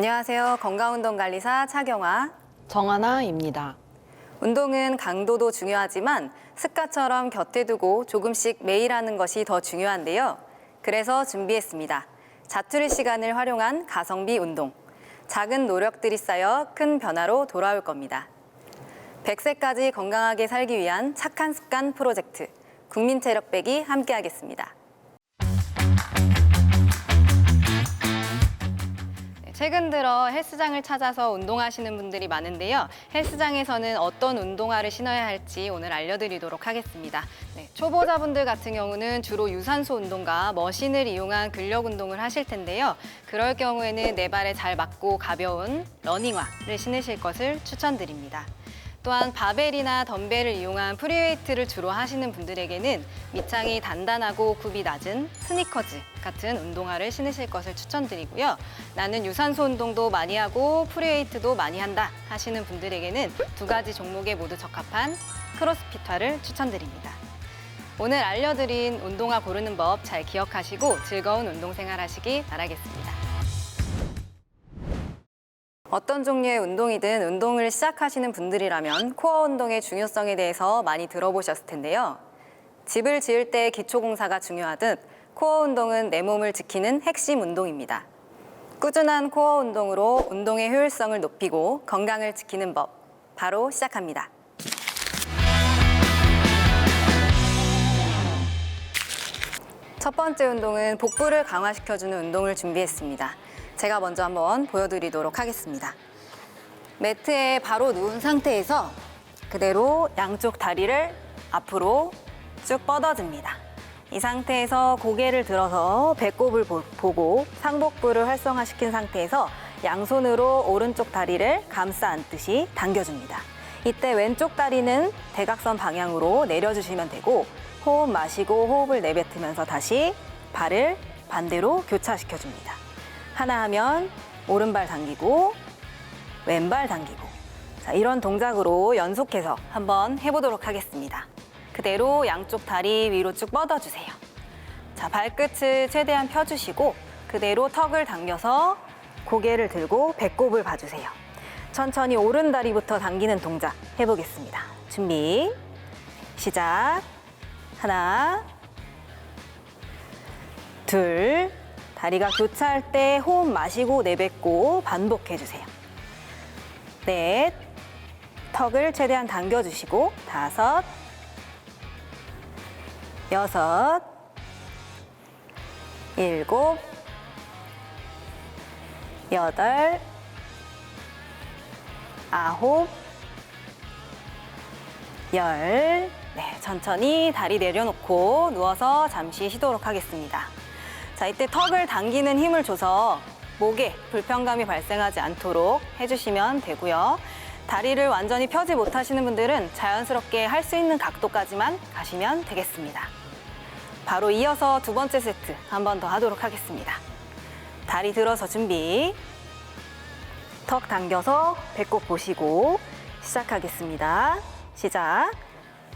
안녕하세요. 건강운동관리사 차경화. 정하나입니다. 운동은 강도도 중요하지만 습관처럼 곁에 두고 조금씩 매일 하는 것이 더 중요한데요. 그래서 준비했습니다. 자투리 시간을 활용한 가성비 운동. 작은 노력들이 쌓여 큰 변화로 돌아올 겁니다. 100세까지 건강하게 살기 위한 착한 습관 프로젝트. 국민체력백이 함께하겠습니다. 최근 들어 헬스장을 찾아서 운동하시는 분들이 많은데요. 헬스장에서는 어떤 운동화를 신어야 할지 오늘 알려드리도록 하겠습니다. 네, 초보자분들 같은 경우는 주로 유산소 운동과 머신을 이용한 근력 운동을 하실 텐데요. 그럴 경우에는 내 발에 잘 맞고 가벼운 러닝화를 신으실 것을 추천드립니다. 또한 바벨이나 덤벨을 이용한 프리웨이트를 주로 하시는 분들에게는 밑창이 단단하고 굽이 낮은 스니커즈 같은 운동화를 신으실 것을 추천드리고요. 나는 유산소 운동도 많이 하고 프리웨이트도 많이 한다 하시는 분들에게는 두 가지 종목에 모두 적합한 크로스핏화를 추천드립니다. 오늘 알려드린 운동화 고르는 법 잘 기억하시고 즐거운 운동 생활 하시기 바라겠습니다. 어떤 종류의 운동이든 운동을 시작하시는 분들이라면 코어 운동의 중요성에 대해서 많이 들어보셨을 텐데요. 집을 지을 때 기초공사가 중요하듯 코어 운동은 내 몸을 지키는 핵심 운동입니다. 꾸준한 코어 운동으로 운동의 효율성을 높이고 건강을 지키는 법, 바로 시작합니다. 첫 번째 운동은 복부를 강화시켜주는 운동을 준비했습니다. 제가 먼저 한번 보여드리도록 하겠습니다. 매트에 바로 누운 상태에서 그대로 양쪽 다리를 앞으로 쭉 뻗어줍니다. 이 상태에서 고개를 들어서 배꼽을 보- 보고 상복부를 활성화시킨 상태에서 양손으로 오른쪽 다리를 감싸 안듯이 당겨줍니다. 이때 왼쪽 다리는 대각선 방향으로 내려주시면 되고 호흡 마시고 호흡을 내뱉으면서 다시 발을 반대로 교차시켜줍니다. 하나 하면 오른발 당기고 왼발 당기고 자, 이런 동작으로 연속해서 한번 해보도록 하겠습니다. 그대로 양쪽 다리 위로 쭉 뻗어주세요. 자, 발끝을 최대한 펴주시고 그대로 턱을 당겨서 고개를 들고 배꼽을 봐주세요. 천천히 오른 다리부터 당기는 동작 해보겠습니다. 준비, 시작. 하나, 둘, 다리가 교차할 때 호흡 마시고 내뱉고 반복해주세요. 넷, 턱을 최대한 당겨주시고 다섯, 여섯, 일곱, 여덟, 아홉, 열. 네, 천천히 다리 내려놓고 누워서 잠시 쉬도록 하겠습니다. 자, 이때 턱을 당기는 힘을 줘서 목에 불편감이 발생하지 않도록 해주시면 되고요. 다리를 완전히 펴지 못하시는 분들은 자연스럽게 할 수 있는 각도까지만 가시면 되겠습니다. 바로 이어서 두 번째 세트 한 번 더 하도록 하겠습니다. 다리 들어서 준비. 턱 당겨서 배꼽 보시고 시작하겠습니다. 시작.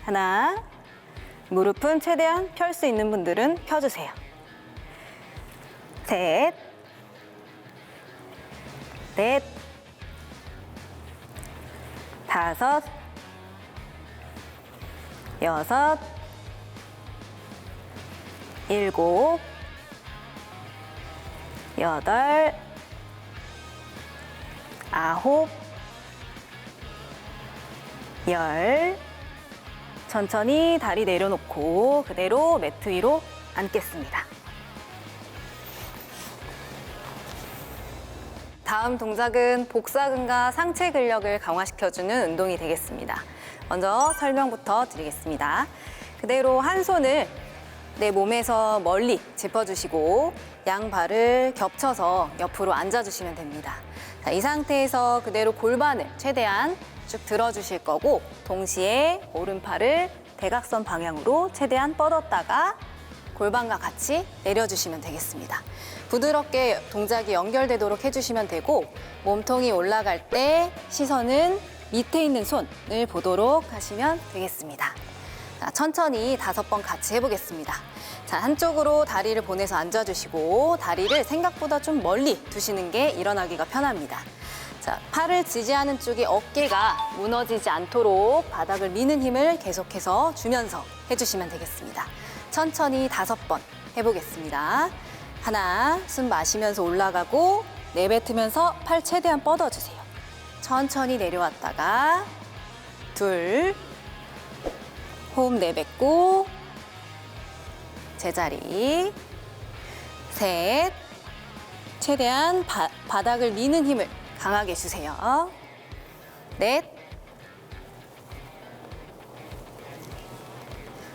하나. 무릎은 최대한 펼 수 있는 분들은 펴주세요. 셋. 넷. 다섯. 여섯. 일곱. 여덟. 아홉. 열. 천천히 다리 내려놓고 그대로 매트 위로 앉겠습니다. 다음 동작은 복사근과 상체 근력을 강화시켜주는 운동이 되겠습니다. 먼저 설명부터 드리겠습니다. 그대로 한 손을 내 몸에서 멀리 짚어주시고 양 발을 겹쳐서 옆으로 앉아주시면 됩니다. 자, 이 상태에서 그대로 골반을 최대한 쭉 들어주실 거고 동시에 오른팔을 대각선 방향으로 최대한 뻗었다가 골반과 같이 내려주시면 되겠습니다. 부드럽게 동작이 연결되도록 해주시면 되고 몸통이 올라갈 때 시선은 밑에 있는 손을 보도록 하시면 되겠습니다. 자, 천천히 다섯 번 같이 해보겠습니다. 자, 한쪽으로 다리를 보내서 앉아주시고 다리를 생각보다 좀 멀리 두시는 게 일어나기가 편합니다. 자, 팔을 지지하는 쪽이 어깨가 무너지지 않도록 바닥을 미는 힘을 계속해서 주면서 해주시면 되겠습니다. 천천히 다섯 번 해보겠습니다. 하나, 숨 마시면서 올라가고 내뱉으면서 팔 최대한 뻗어주세요. 천천히 내려왔다가 둘, 호흡 내뱉고 제자리 셋 최대한 바, 바닥을 미는 힘을 강하게 주세요 넷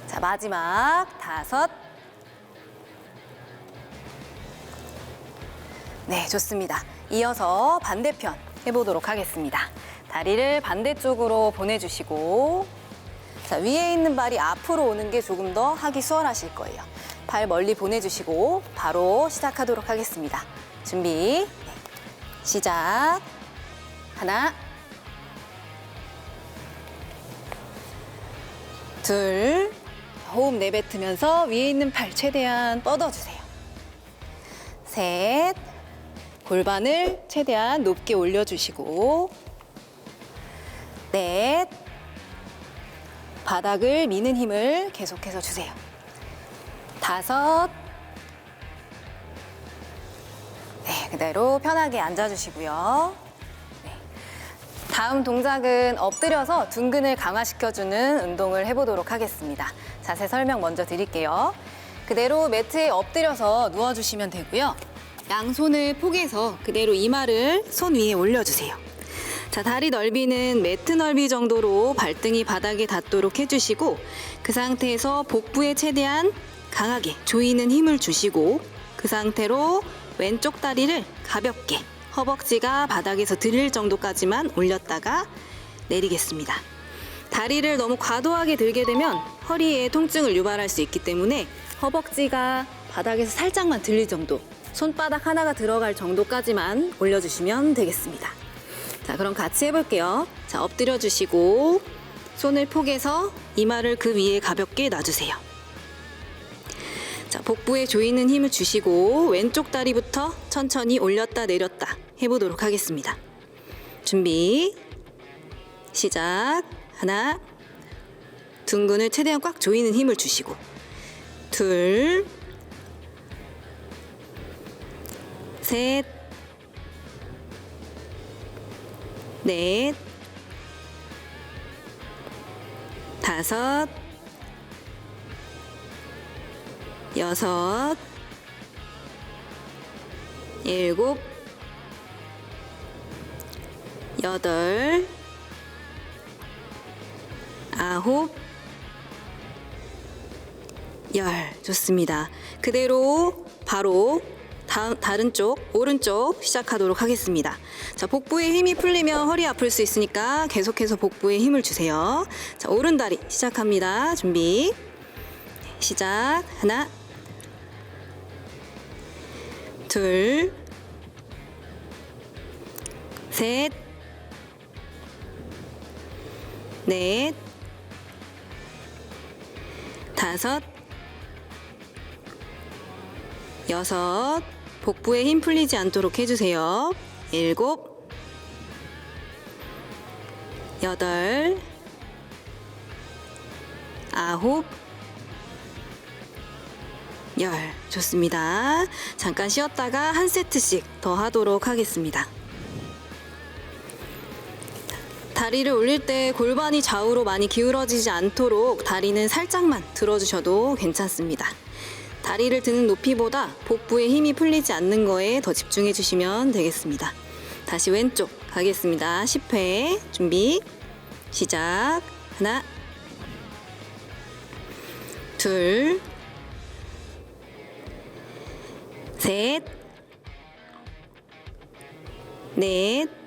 자, 마지막 다섯 네, 좋습니다. 이어서 반대편 해보도록 하겠습니다. 다리를 반대쪽으로 보내주시고 자, 위에 있는 발이 앞으로 오는 게 조금 더 하기 수월하실 거예요. 발 멀리 보내주시고 바로 시작하도록 하겠습니다. 준비, 네. 시작. 하나, 둘, 호흡 내뱉으면서 위에 있는 팔 최대한 뻗어주세요. 셋, 골반을 최대한 높게 올려주시고 넷, 바닥을 미는 힘을 계속해서 주세요. 다섯, 네, 그대로 편하게 앉아주시고요. 네. 다음 동작은 엎드려서 둔근을 강화시켜주는 운동을 해보도록 하겠습니다. 자세 설명 먼저 드릴게요. 그대로 매트에 엎드려서 누워주시면 되고요. 양손을 포개서 그대로 이마를 손 위에 올려주세요. 자, 다리 넓이는 매트 넓이 정도로 발등이 바닥에 닿도록 해주시고 그 상태에서 복부에 최대한 강하게 조이는 힘을 주시고 그 상태로 왼쪽 다리를 가볍게 허벅지가 바닥에서 들릴 정도까지만 올렸다가 내리겠습니다. 다리를 너무 과도하게 들게 되면 허리에 통증을 유발할 수 있기 때문에 허벅지가 바닥에서 살짝만 들릴 정도, 손바닥 하나가 들어갈 정도까지만 올려주시면 되겠습니다. 자, 그럼 같이 해볼게요. 자, 엎드려 주시고 손을 포개서 이마를 그 위에 가볍게 놔주세요. 자, 복부에 조이는 힘을 주시고 왼쪽 다리부터 천천히 올렸다 내렸다 해보도록 하겠습니다. 준비, 시작. 하나, 둥근을 최대한 꽉 조이는 힘을 주시고 둘, 셋, 넷, 다섯, 여섯, 일곱, 여덟, 아홉, 열. 좋습니다. 그대로 바로 다음, 다른 쪽, 오른쪽 시작하도록 하겠습니다. 자, 복부에 힘이 풀리면 허리 아플 수 있으니까 계속해서 복부에 힘을 주세요. 자, 오른 다리 시작합니다. 준비. 시작. 하나, 둘, 셋, 넷, 다섯, 여섯, 복부에 힘 풀리지 않도록 해주세요. 일곱, 여덟, 아홉, 열. 좋습니다. 잠깐 쉬었다가 한 세트씩 더 하도록 하겠습니다. 다리를 올릴 때 골반이 좌우로 많이 기울어지지 않도록 다리는 살짝만 들어주셔도 괜찮습니다. 다리를 드는 높이보다 복부에 힘이 풀리지 않는 거에 더 집중해 주시면 되겠습니다. 다시 왼쪽 가겠습니다. 10회 준비 시작 하나 둘 셋, 넷,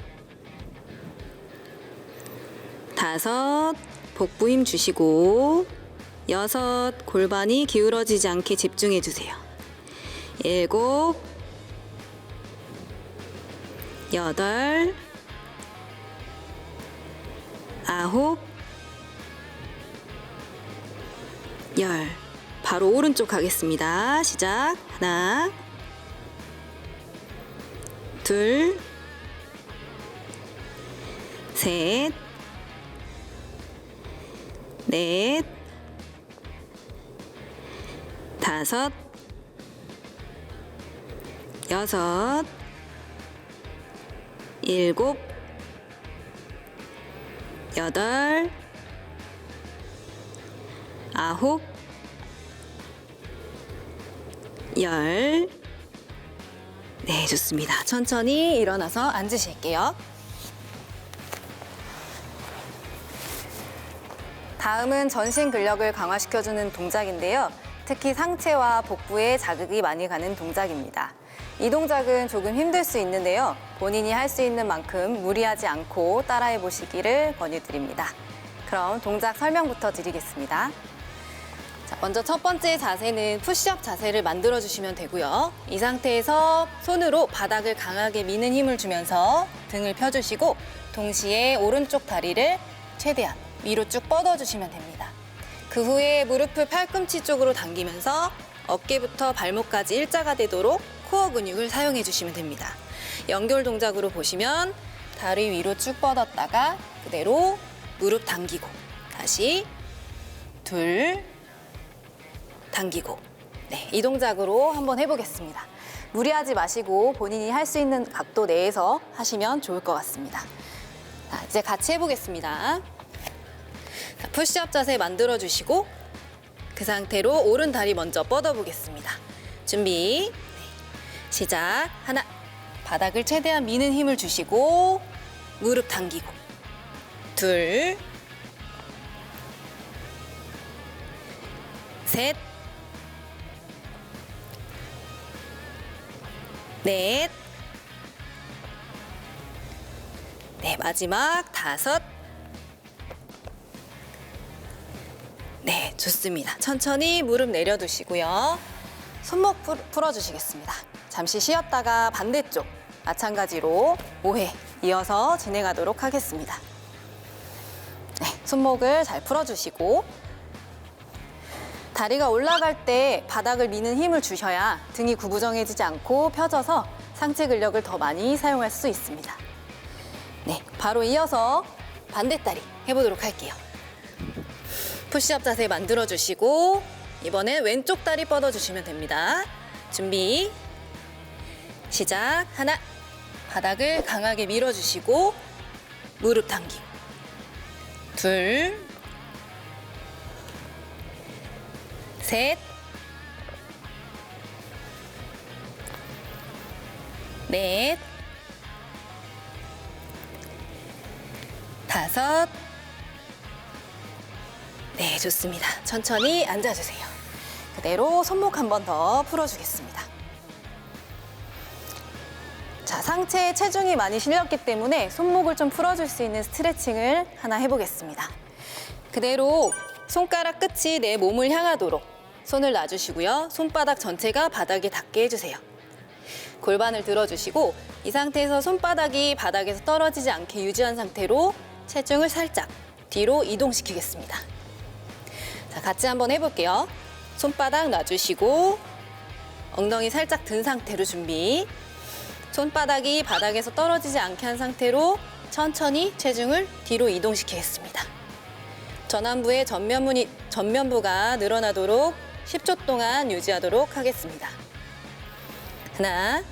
다섯, 복부 힘 주시고, 여섯, 골반이 기울어지지 않게 집중해 주세요. 일곱, 여덟, 아홉, 열. 바로 오른쪽 가겠습니다. 시작. 하나, 둘, 셋, 넷, 다섯, 여섯, 일곱, 여덟, 아홉, 열. 네, 좋습니다. 천천히 일어나서 앉으실게요. 다음은 전신 근력을 강화시켜주는 동작인데요. 특히 상체와 복부에 자극이 많이 가는 동작입니다. 이 동작은 조금 힘들 수 있는데요. 본인이 할 수 있는 만큼 무리하지 않고 따라해 보시기를 권유드립니다. 그럼 동작 설명부터 드리겠습니다. 자, 먼저 첫 번째 자세는 푸시업 자세를 만들어 주시면 되고요. 이 상태에서 손으로 바닥을 강하게 미는 힘을 주면서 등을 펴주시고 동시에 오른쪽 다리를 최대한 위로 쭉 뻗어 주시면 됩니다. 그 후에 무릎을 팔꿈치 쪽으로 당기면서 어깨부터 발목까지 일자가 되도록 코어 근육을 사용해 주시면 됩니다. 연결 동작으로 보시면 다리 위로 쭉 뻗었다가 그대로 무릎 당기고 다시 둘 당기고 네, 이 동작으로 한번 해보겠습니다. 무리하지 마시고 본인이 할 수 있는 각도 내에서 하시면 좋을 것 같습니다. 자, 이제 같이 해보겠습니다. 자, 푸시업 자세 만들어 주시고 그 상태로 오른 다리 먼저 뻗어 보겠습니다. 준비. 네. 시작. 하나. 바닥을 최대한 미는 힘을 주시고 무릎 당기고. 둘. 셋. 넷. 네, 마지막 다섯. 네, 좋습니다. 천천히 무릎 내려두시고요. 손목 풀, 풀어주시겠습니다. 잠시 쉬었다가 반대쪽 마찬가지로 5회 이어서 진행하도록 하겠습니다. 네, 손목을 잘 풀어주시고 다리가 올라갈 때 바닥을 미는 힘을 주셔야 등이 구부정해지지 않고 펴져서 상체 근력을 더 많이 사용할 수 있습니다. 네, 바로 이어서 반대 다리 해보도록 할게요. 푸시업 자세 만들어 주시고 이번엔 왼쪽 다리 뻗어 주시면 됩니다. 준비. 시작. 하나. 바닥을 강하게 밀어 주시고 무릎 당기고. 둘. 셋. 넷. 다섯. 네, 좋습니다. 천천히 앉아주세요. 그대로 손목 한 번 더 풀어주겠습니다. 자, 상체에 체중이 많이 실렸기 때문에 손목을 좀 풀어줄 수 있는 스트레칭을 하나 해보겠습니다. 그대로 손가락 끝이 내 몸을 향하도록 손을 놔주시고요. 손바닥 전체가 바닥에 닿게 해주세요. 골반을 들어주시고 이 상태에서 손바닥이 바닥에서 떨어지지 않게 유지한 상태로 체중을 살짝 뒤로 이동시키겠습니다. 자, 같이 한번 해볼게요. 손바닥 놔주시고 엉덩이 살짝 든 상태로 준비. 손바닥이 바닥에서 떨어지지 않게 한 상태로 천천히 체중을 뒤로 이동시키겠습니다. 전완부의 전면문이, 전면부가 늘어나도록 10초 동안 유지하도록 하겠습니다. 하나,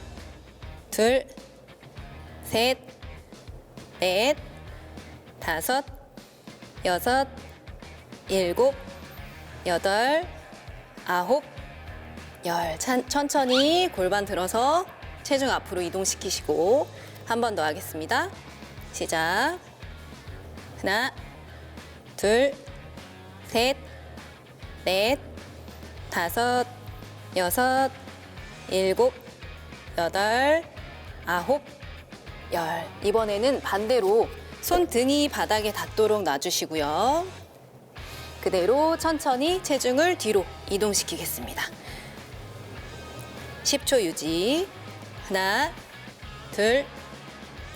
둘, 셋, 넷, 다섯, 여섯, 일곱, 여덟, 아홉, 열. 찬- 천천히 골반 들어서 체중 앞으로 이동시키시고 한 번 더 하겠습니다. 시작. 하나, 둘, 셋, 넷, 다섯, 여섯, 일곱, 여덟, 아홉, 열. 이번에는 반대로 손등이 바닥에 닿도록 놔주시고요. 그대로 천천히 체중을 뒤로 이동시키겠습니다. 10초 유지. 하나, 둘,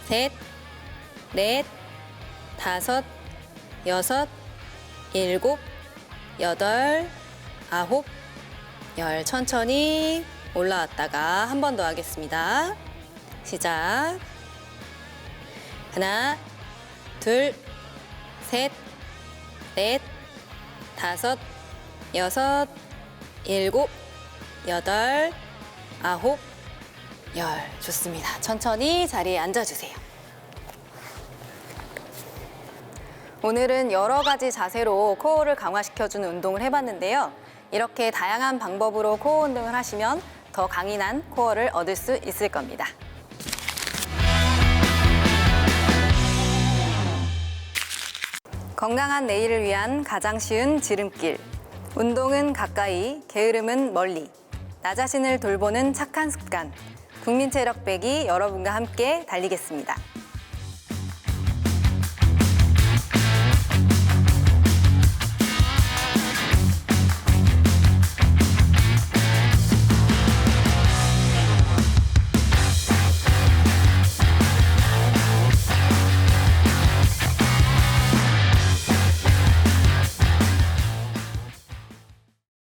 셋, 넷, 다섯, 여섯, 일곱, 여덟, 아홉, 열. 천천히 올라왔다가 한 번 더 하겠습니다. 시작. 하나, 둘, 셋, 넷, 다섯, 여섯, 일곱, 여덟, 아홉, 열. 좋습니다. 천천히 자리에 앉아주세요. 오늘은 여러 가지 자세로 코어를 강화시켜주는 운동을 해봤는데요. 이렇게 다양한 방법으로 코어 운동을 하시면 더 강인한 코어를 얻을 수 있을 겁니다. 건강한 내일을 위한 가장 쉬운 지름길. 운동은 가까이, 게으름은 멀리. 나 자신을 돌보는 착한 습관. 국민 체력배기 여러분과 함께 달리겠습니다.